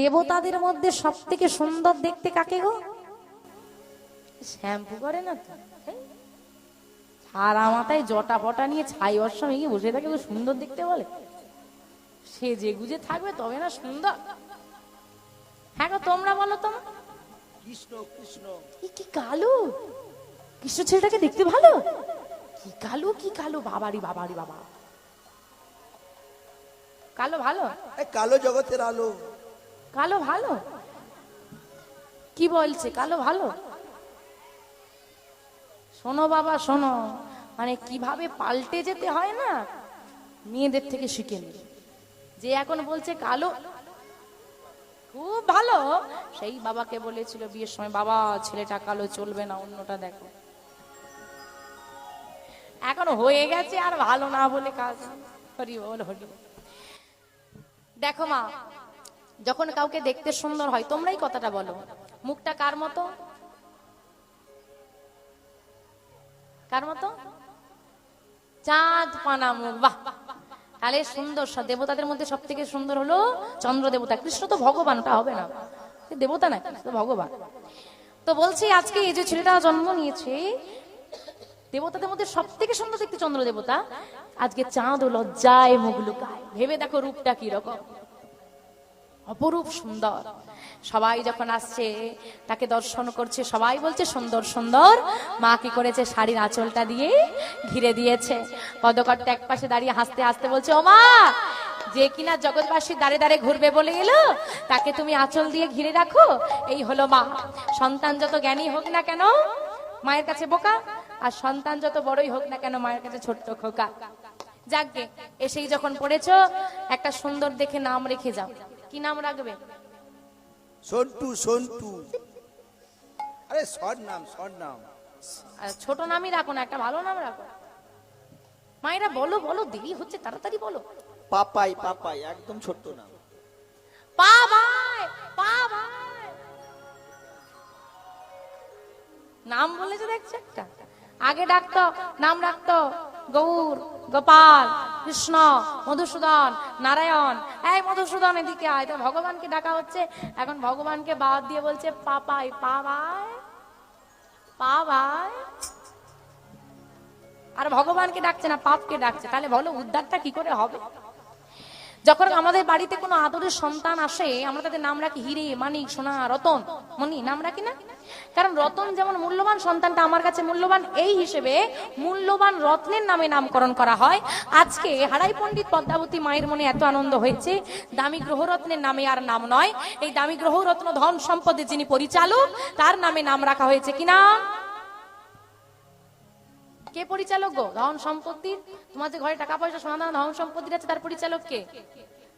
দেবতাদের মধ্যে সব থেকে সুন্দর দেখতে কাকে গো? শ্যাম্পু করে না তো? সারা মাথায় জটা ফটা নিয়ে ছাই অসময় গিয়ে বসে থাকে সুন্দর দেখতে বলে। সে যে গুজে থাকবে তবে না সুন্দর। হ্যাঁ গো তোমরা বলো তো। কৃষ্ণ কৃষ্ণ। কি কি কালো? কৃষ্ণ ছেলেটাকে দেখতে ভালো? কি কালো কি কালো? বাবারি বাবারি বাবা। কালো ভালো? কালো জগতের আলো। কালো ভালো? কি বলছে? কালো ভালো? শোনো বাবা, শোনো। মানে কীভাবে পাল্টে যেতে হয় না, মেয়েদের থেকে শিখে নি। যে এখন বলছে কালো, খুব ভালো। সেই বাবাকে বলেছিল বিয়ের সময়, বাবা, ছেলেটা কালো, চলবে না, অন্যটা দেখো। এখন হয়ে গেছে আর ভালো না বলে কাজ। হরি বল, হরি দেখো মা যখন কাউকে দেখতে সুন্দর হয়, তোমরাই কথাটা বলো। মুখটা কার মতো? কার মতো? চাঁদ পানা মুখ, বাহ! তাহলে সুন্দর দেবতাদের মধ্যে সব থেকে সুন্দর হলো চন্দ্র দেবতা কৃষ্ণ তো ভগবান ওটা হবে না। দেবতা না ভগবান। তো বলছি, আজকে এই যে ছেলেটা জন্ম নিয়েছে, দেবতাদের মধ্যে সব থেকে সুন্দর দেখতে চন্দ্র দেবতা আজকে চাঁদ ও লজ্জায় মুখ ভেবে দেখো রূপটা কি রকম অপরূপ সুন্দর। সবাই যখন আসছে, তাকে দর্শন করছে, সবাই বলছে, সুন্দর সুন্দর। মা কি করেছে? শাড়ির আঁচলটা দিয়ে ঘিরে দিয়েছে। পদকর্তা এক পাশে দাঁড়িয়ে হাসতে হাসতে বলছে ও মা যে কিনা জগৎবাসী দাঁড়ে দাঁড়ে ঘুরবে বলে গেল তাকে তুমি আঁচল দিয়ে ঘিরে রাখো। এই হলো মা। সন্তান যত জ্ঞানী হোক না কেন, মায়ের কাছে বোকা, আর সন্তান যত বড়ই হোক না কেন, মায়ের কাছে ছোট্ট খোকা। যাকগে এসেই যখন পড়েছ, একটা সুন্দর দেখে নাম রেখে যাও। কি নাম রাখবে? সন্টু সন্টু। আরে শর্ট নাম শর্ট নাম ছোট নামই রাখো না একটা ভালো নাম রাখো। মায়েরা বলো বলো দেরি হচ্ছে তাড়াতাড়ি বলো। পাপাই পাপাই একদম ছোট্ট নাম। পা ভাই পা ভাই নাম বলেছে দেখছে একটা? আগে ডাকতো নাম রাখতো। গৌর, গোপাল, কৃষ্ণ, মধুসূদন, নারায়ণ। এই মধুসূদন এদিকে আয়। তো ভগবানকে ডাকা হচ্ছে। এখন ভগবানকে বাদ দিয়ে বলছে, পাপাই পাবাই পা ভাই আর ভগবানকে ডাকছে না, পাপকে ডাকছে। তাহলে বলো, উদ্ধারটা কি করে হবে? যখন আমাদের বাড়িতে কোনো আদরের সন্তান আসে, আমরা তাদের নাম রাখি হিরে, মানিক, সোনা, রতন। মনি, নাম রাখি না? কারণ রতন যেমন মূল্যবান সন্তানটা আমার কাছে মূল্যবান, এই হিসেবে মূল্যবান রত্নের নামে নামকরণ করা হয়। আজকে হারাই পণ্ডিত পদ্মাবতী মায়ের মনে এত আনন্দ হয়েছে, দামি গ্রহরত্নের নামে আর নাম নয়। এই দামি গ্রহরত্ন ধন সম্পদের যিনি পরিচালক, তার নামে নাম রাখা হয়েছে কি নাম কে পরিচালক গো? ধন সম্পত্তির তোমার যে ঘরে টাকা পয়সা সোনা ধন সম্পত্তির আছে, তার পরিচালক কে?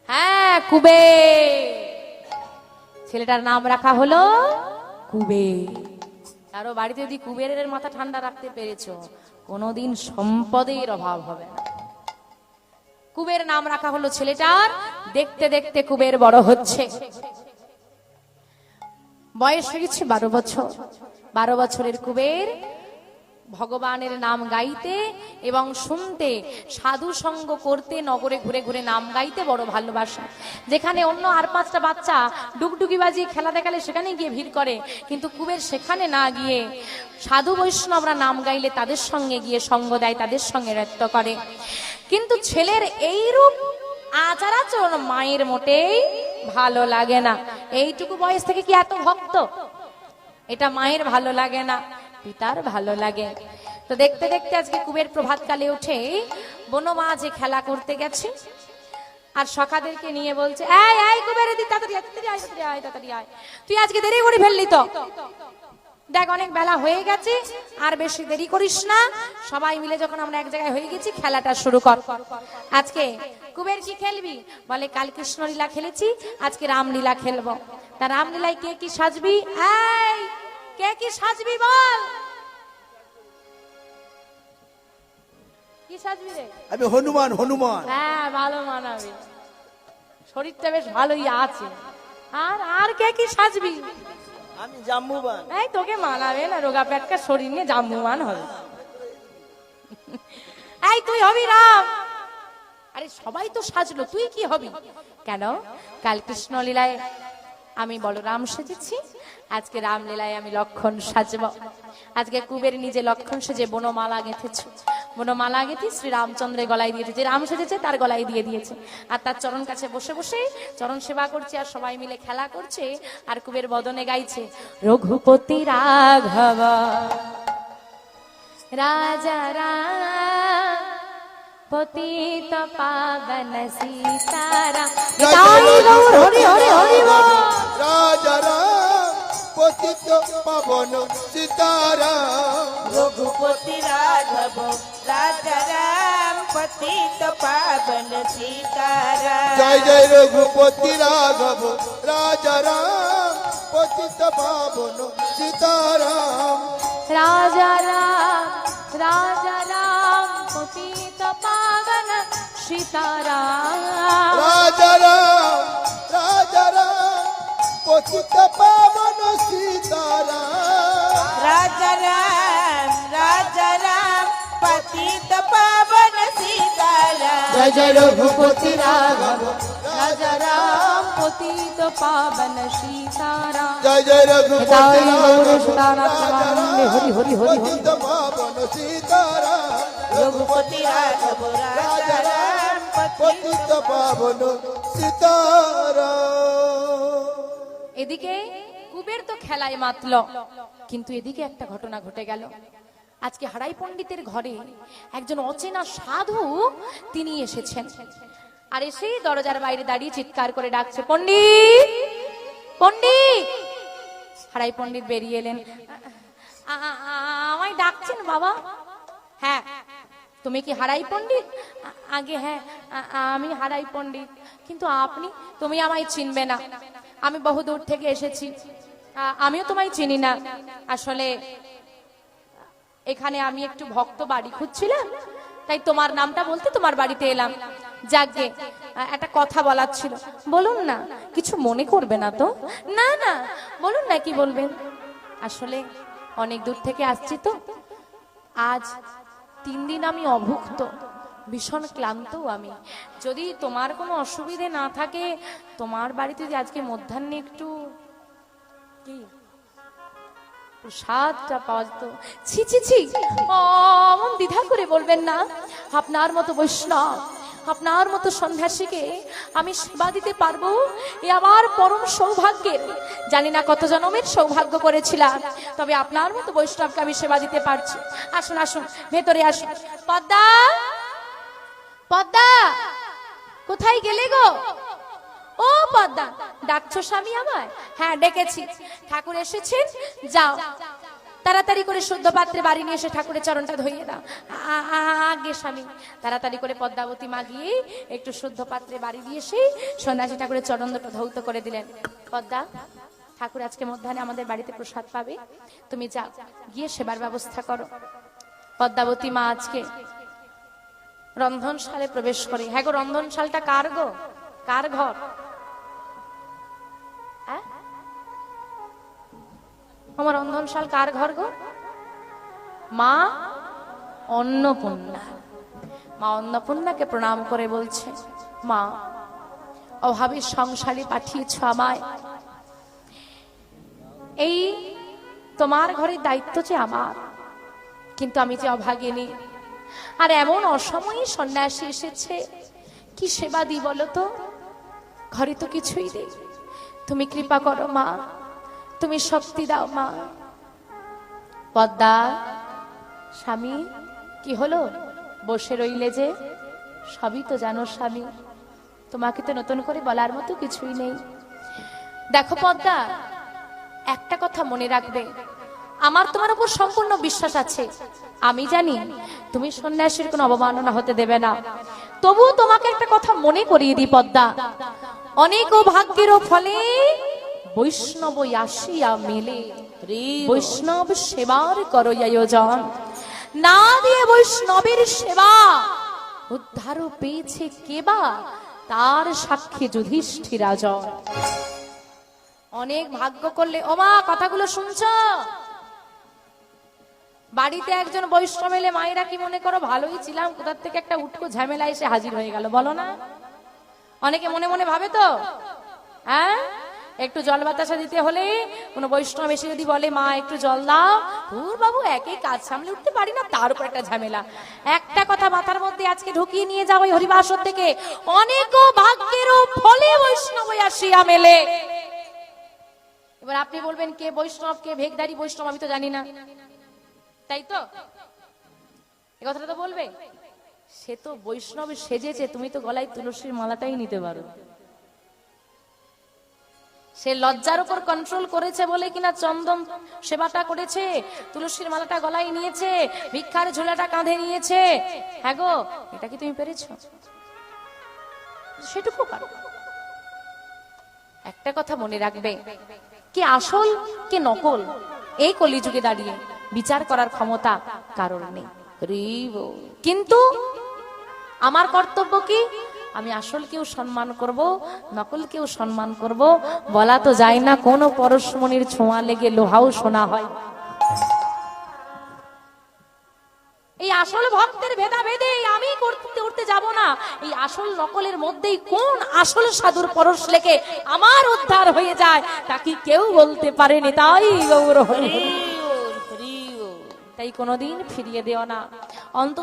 হ্যাঁ কুবে ছেলেটার নাম রাখা হলো কুবে কারও বাড়িতে যদি কুবেরের মাথা ঠান্ডা রাখতে পেরেছ, কোনোদিন সম্পদের অভাব হবে না। কুবের নাম রাখা হলো ছেলেটার, দেখতে দেখতে কুবের বড় হচ্ছে। বয়স হয়ে গেছে বারো বছর। বারো বছরের কুবের ভগবানের নাম গাইতে এবং শুনতে, সাধু সঙ্গ করতে, নগরে ঘুরে ঘুরে নাম গাইতে বড় ভালোবাসা। যেখানে অন্য আর পাঁচটা বাচ্চা ডুগডুগি বাজিয়ে খেলা দেখালে সেখানে গিয়ে ভিড় করে, কিন্তু কুবের সেখানে না গিয়ে সাধু বৈষ্ণবরা নাম গাইলে তাদের সঙ্গে গিয়ে সঙ্গ দেয়, তাদের সঙ্গে নৃত্য করে। কিন্তু ছেলের এই রূপ আচার আচরণ মায়ের মোটেই ভালো লাগে না। এইটুকু বয়স থেকে কি এত ভক্ত? এটা মায়ের ভালো লাগে না। পিতার ভালো লাগে। তো দেখতে দেখতে আজকে কুবের প্রভাত কালে উঠে বনমা যে খেলা করতে গেছে আর সখাদেরকে নিয়ে বলছে কুবের এদিক তাড়াতাড়ি আয়, আয় তুই আজকে দেরি করে ফেললি তো। দেখ অনেক বেলা হয়ে গেছে আর বেশি দেরি করিস না। সবাই মিলে যখন আমরা এক জায়গায় হয়ে গেছি খেলাটা শুরু কর। আজকে কুবের কি খেলবি? বলে কাল কৃষ্ণ লীলা খেলেছি আজকে রামলীলা খেলব। তা রামলীলায় কে কি সাজবি? এই কে কি সাজবি বল? কি সাজবি রে? আমি হনুমান হনুমান। হ্যাঁ ভালো মানাবে। শরীরটা বেশ ভালোই আছে। আর আর কে কি সাজবি? আমি জাম্বুবান। এই তোকে মানাবে না রোগা পেটকা শরীর নিয়ে জাম্বুমান হবে। এই তুই হবি রাম। আরে সবাই তো সাজলো তুই কি হবি? কেন? কাল কৃষ্ণ লীলায় আমি বলরাম সেজেছি। আজকে রামলীলায় আমি লক্ষণ সাজব। আজকে কুবের নিজে লক্ষণ সেজে বনমালা গেঁথেছে। বনমালা গেঁথে শ্রী রামচন্দ্রের গলায় দিয়েছে। যে রাম সেজেছে তার গলায় দিয়ে দিয়েছে। আর তার চরণ কাছে বসে বসে চরণ সেবা করছে আর সবাই মিলে খেলা করছে আর কুবের বদনে গাইছে রঘুপতি রাঘব রাজা রাম পতিত পাবন সীতারাম। হরি হরি হরি বল। রাজা রাম পতিত পাবন সীতারাম রঘুপতি রাঘব রাজা রাম পতিত পাবন সীতারাম জয় জয় রঘুপতি রাঘব রাজা রাম পতিত পাবন সীতারাম রাজা রাম রাজা রাম পতিত পাবন সীতারাম রাজা রাম রাজা রাম পতিত পাবন সীতারাম রাজা রাম রাজা রাম পতিত পাবন সীতারাম জয় জয় রঘুপতি রাঘব। রাজা রাম পতিত পাবন সীতারাম জয় জয় রঘুপতি রাজা হরি হরি হরি হরি। পাবন সীতারাম রঘুপতি রাঘব রাজা রাম পতিত পাবন সীতারাম এদিকে কুবের তো খেলায় মাতল, কিন্তু এদিকে একটা ঘটনা ঘটে গেল। আজকে হারাই পণ্ডিতের ঘরে একজন অচেনা সাধু তিনি এসেছেন। আর এসে দরজার বাইরে দাঁড়িয়ে চিৎকার করে ডাকছে, পণ্ডিত! পণ্ডিত! হারাই পণ্ডিত বেরিয়ে এলেন। আমায় ডাকছেন বাবা? হ্যাঁ। তুমি কি হারাই পণ্ডিত? আগে হ্যাঁ আমি হারাই পণ্ডিত। কিন্তু আপনি, তুমি আমায় চিনবে না। আমি বহু দূর থেকে এসেছি। আমিও তোমায় চিনি না। আসলে, এখানে আমি একটু ভক্ত বাড়ি খুঁজছিলাম, তাই তোমার নামটা বলতে তোমার বাড়িতে এলাম। যাকে একটা কথা বলার ছিল। বলুন না, কিছু মনে করবে না তো? না না, বলুন না কি বলবেন? আসলে, অনেক দূর থেকে আসছি তো। আজ তিন দিন আমি অভুক্ত। ভীষণ ক্লান্ত আমি। যদি তোমার কোনো অসুবিধে না থাকে, তোমার বাড়িতে যদি আজকে মধ্যাহ্নে একটু কি? প্রসাদটা পাওয়া যেত। ছি ছি ছি! অমন দ্বিধা করে বলবেন না। আপনার মতো বৈষ্ণব, আপনার মতো সন্ন্যাসীকে আমি সেবা দিতে পারব, এ আমার পরম সৌভাগ্যের। জানি না কত জনমের সৌভাগ্য করেছিলাম, তবে আপনার মতো বৈষ্ণবকে আমি সেবা দিতে পারছি। আসুন আসুন, ভেতরে আসুন। পদ্মা! পদ্মা, কোথায় গেলে গো? ও পদ্মা, ডাকছো স্বামী আমায়? হ্যাঁ ডেকেছি। ঠাকুর এসেছেন, যাও। তাড়াতাড়ি করে শুদ্ধ পাত্রে বাড়ি নিয়ে এসে ঠাকুরের চরণটা ধইয়ে দাও। আগে স্বামী। তাড়াতাড়ি করে পদ্মাবতী মা গিয়ে একটু শুদ্ধ পাত্রে বাড়ি দিয়ে এসে সন্ন্যাসী ঠাকুরের চরণ দুটো ধৌত করে দিলেন। পদ্মা, ঠাকুর আজকে মধ্যাহ্নে আমাদের বাড়িতে প্রসাদ পাবে। তুমি যাও, গিয়ে সেবার ব্যবস্থা করো। পদ্মাবতী মা আজকে রন্ধনশালে প্রবেশ করে। হ্যাঁ গো রন্ধনশালটা কার গো? কার ঘর? আমার রন্ধনশাল কার ঘর গো? মা অন্নপূর্ণা। মা অন্নপূর্ণাকে প্রণাম করে বলছে, মা অভাবের সংসারে পাঠিয়েছ আমায়। এই তোমার ঘরের দায়িত্ব যে আমার, কিন্তু আমি যে অভাগিনী আর এমন অসময়ে সন্ন্যাসী এসেছে। কি সেবা দিই বলো তো? ঘরে তো কিছুই নেই। তুমি কৃপা করো মা। তুমি শক্তি দাও মা। পদ্মা, স্বামী, কি হলো? বসে রইলে যে? সবই তো জানো স্বামী। তোমাকে তো নতুন করে বলার মতো কিছুই নেই। দেখো পদ্মা, একটা কথা মনে রাখবে। আমার তোমার উপর সম্পূর্ণ বিশ্বাস আছে। আমি জানি, তুমি সন্ন্যাসীর কোনো অবমাননা হতে দেবে না। তবু তোমাকে একটা কথা মনে করিয়ে দিই, পদ্মা। অনেক ও ফলে বৈষ্ণব আসিয়া মেলে। বৈষ্ণব সেবার করো আয়োজন। না দিয়ে বৈষ্ণবের সেবা, উদ্ধার পেয়েছে কেবা তার সাক্ষী যুধিষ্ঠিরাজন অনেক ভাগ্য করলে, ওমা, কথাগুলো শুনছো? বাড়িতে একজন বৈষ্ণব এলে মায়েরা কি মনে করো ভালোই ছিলাম? কোথার থেকে একটা উটকো ঝামেলা এসে হাজির হয়ে গেল, বলো না? অনেকে মনে মনে ভাবে তো? হ্যাঁ? একটু জল বাতাসা দিতে হলে কোনো বৈষ্ণব এসে যদি বলে, মা, একটু জল দাও। ধুর বাবু, একই কাজ সামলে উঠতে পারি না, তার উপর একটা ঝামেলা। একটা কথা মাথার মধ্যে আজকে ঢুকিয়ে নিয়ে ওই হরিবাসর থেকে। অনেক ভাগ্যেরও ফলে বৈষ্ণব আসিয়া মেলে। এবার আপনি বলবেন, কে বৈষ্ণব, কে ভেগদারি বৈষ্ণব, আমি তো জানি না। তাই তো? এ কথাটা তো বলবে। সে তো বৈষ্ণব সেজেছে, তুমি তো গলায় তুলসীর মালাটাই নিতে পারো। সে লজ্জার উপর কন্ট্রোল করেছে বলে কিনা চন্দন সেবাটা করেছে, তুলসীর মালাটা গলায় নিয়েছে, ভিক্ষার ঝোলাটা কাঁধে নিয়েছে। হ্যাঁ গো, এটা কি তুমি পেরেছ? সেটুকু পারো। একটা কথা মনে রাখবে, কে আসল, কে নকল, এই কলিযুগে দাঁড়িয়ে। বিচার করার ক্ষমতা কারণ নেই। কিন্তু আমার কর্তব্য কি? আমি আসলকেও সম্মান করব নকলকেও সম্মান করব বলা তো যায় না কোন পরশমণির ছোঁয়া লেগে লোহাও শোনা হয়। এই আসল ভক্তের ভেদা ভেদে আমি করতে উঠতে যাব না। এই আসল নকলের মধ্যেই কোন আসল সাধুর পরশ লেগে আমার উদ্ধার হয়ে যায় তা কি কেউ বলতে পারেনি তাই গৌর হরি। তাই কোনোদিন ফিরিয়ে দেও না। অন্তত